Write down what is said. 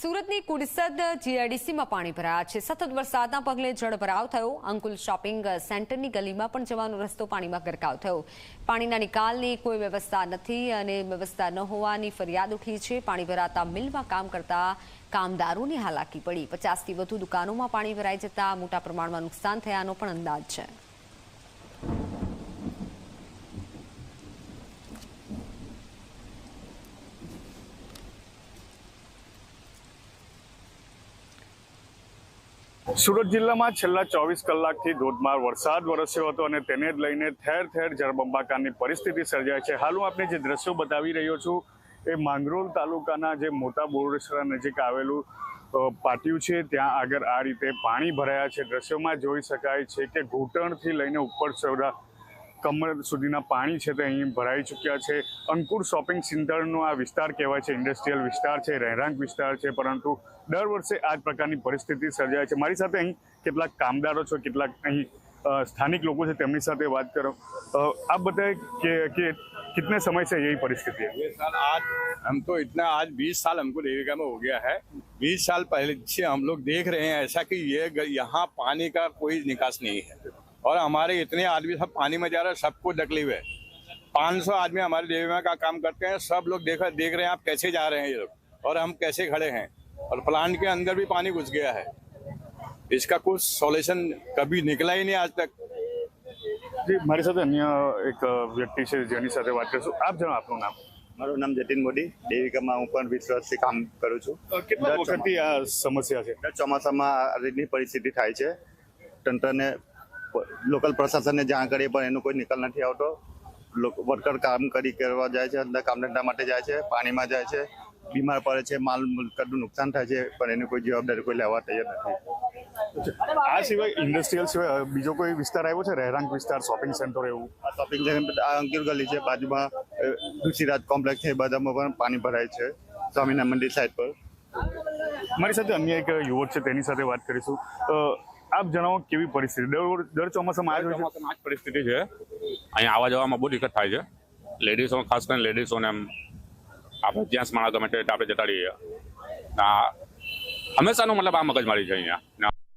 સુરતની કુડસદ જીઆઈડીસીમાં પાણી ભરાયા છે. સતત વરસાદના પગલે જળભરાવ થયો. અંકુલ શોપિંગ સેન્ટરની ગલીમાં પણ જવાનો રસ્તો પાણીમાં ગરકાવ થયો. પાણીના નિકાલની કોઈ વ્યવસ્થા નથી અને વ્યવસ્થા ન હોવાની ફરિયાદ ઉઠી છે. પાણી ભરાતા મિલમાં કામ કરતા કામદારોની હાલાકી પડી. પચાસથી વધુ દુકાનોમાં પાણી ભરાઈ જતા મોટા પ્રમાણમાં નુકસાન થયાનો પણ અંદાજ છે. સુરત જિલ્લામાં છેલ્લા ચોવીસ કલાકથી ધોધમાર વરસાદ વરસ્યો હતો અને તેને જ લઈને ઠેર ઠેર જળબંબાકારની પરિસ્થિતિ સર્જાય છે. હાલ હું આપને જે દ્રશ્યો બતાવી રહ્યો છું, એ માંગરોળ તાલુકાના જે મોટા બોરસરા નજીક આવેલું પાટિયું છે. ત્યાં આગળ આ રીતે પાણી ભરાયા છે. દ્રશ્યોમાં જોઈ શકાય છે કે ઘૂંટણથી લઈને ઉપર સૌરા કમર સુધીના પાણી છે તે અહીં ભરાઈ ચૂક્યા છે અંકુર શોપિંગ સેન્ટરનો આ વિસ્તાર કહેવાય છે ઇન્ડસ્ટ્રીયલ વિસ્તાર છે રહેણાંક વિસ્તાર છે પરંતુ દર વર્ષે આ જ પ્રકારની પરિસ્થિતિ સર્જાય છે મારી સાથે અહીં કેટલાક કામદારો છે કેટલાક અહીં અ, સ્થાનિક લોકો છે તેમની સાથે વાત કરો અ, આપ बताए કે કે कितने समय से यही परिस्थिति है ये साल आज हम तो इतना आज 20 साल हमको देविका में हो गया है 20 साल पहले से हम लोग देख रहे हैं ऐसा कि ये ग- यहाँ पानी का कोई निकास नहीं है और हमारे इतने आदमी सब पानी में जा रहे हैं सबको तकलीफ है 500 आदमी हमारे देवी का काम करते हैं सब लोग देखा देख रहे हैं आप कैसे जा रहे हैं ये लोग और हम कैसे खड़े हैं और प्लांट के अंदर भी पानी घुस गया है इसका कुछ सॉल्यूशन कभी निकला ही नहीं आज तक જી મારી સાથે અન્ય એક અ, વ્યક્તિ છે જેની સાથે વાત કરીશું આપ જણાવો આપનું નામ મારું નામ જતીન મોદી દેવિકામાં હું પણ વીસ વર્ષથી કામ કરું છું અ, કેટલા દર વખતથી આ સમસ્યા છે દર ચોમાસામાં આ રીતની પરિસ્થિતિ થાય છે તંત્રને લોકલ પ્રશાસનને જાણ કરીએ પણ એનો કોઈ નિકાલ નથી આવતો. લોકો વર્કર કામ કરી કરવા જાય છે અંદર કામ ધંધા માટે જાય છે પાણીમાં જાય છે બીમાર પડે છે માલ મિલકતનું નુકસાન થાય છે પણ એની કોઈ જવાબદારી કોઈ લેવા તૈયાર નથી. આ સિવાય ઇન્ડસ્ટ્રીયલ સિવાય બીજો કોઈ વિસ્તાર આવ્યો છે? રહેણાંક વિસ્તાર શોપિંગ સેન્ટર એવું? આ શોપિંગ સેન્ટર આ અંકિર ગલી છે બાજુમાં ઋષિરાજ કોમ્પ્લેક્સ છે એ બધામાં પણ પાણી ભરાય છે સ્વામિનારાયણ મંદિર સાઈડ પર. મારી સાથે અન્ય એક યુવક છે તેની સાથે વાત કરીશું. આપ જણાવો કેવી પરિસ્થિતિ? દર દર ચોમાસામાં આ જ પરિસ્થિતિ છે. અહીંયા આવવા જવામાં બહુ દિક્કત થાય છે. લેડીઝો ખાસ કરીને લેડીઝોને એમ આપણે જ્યાં માણસ ગમે તે આપણે જતા રહીએ. હંમેશાનું મતલબ આ મગજમારી છે અહીંયા.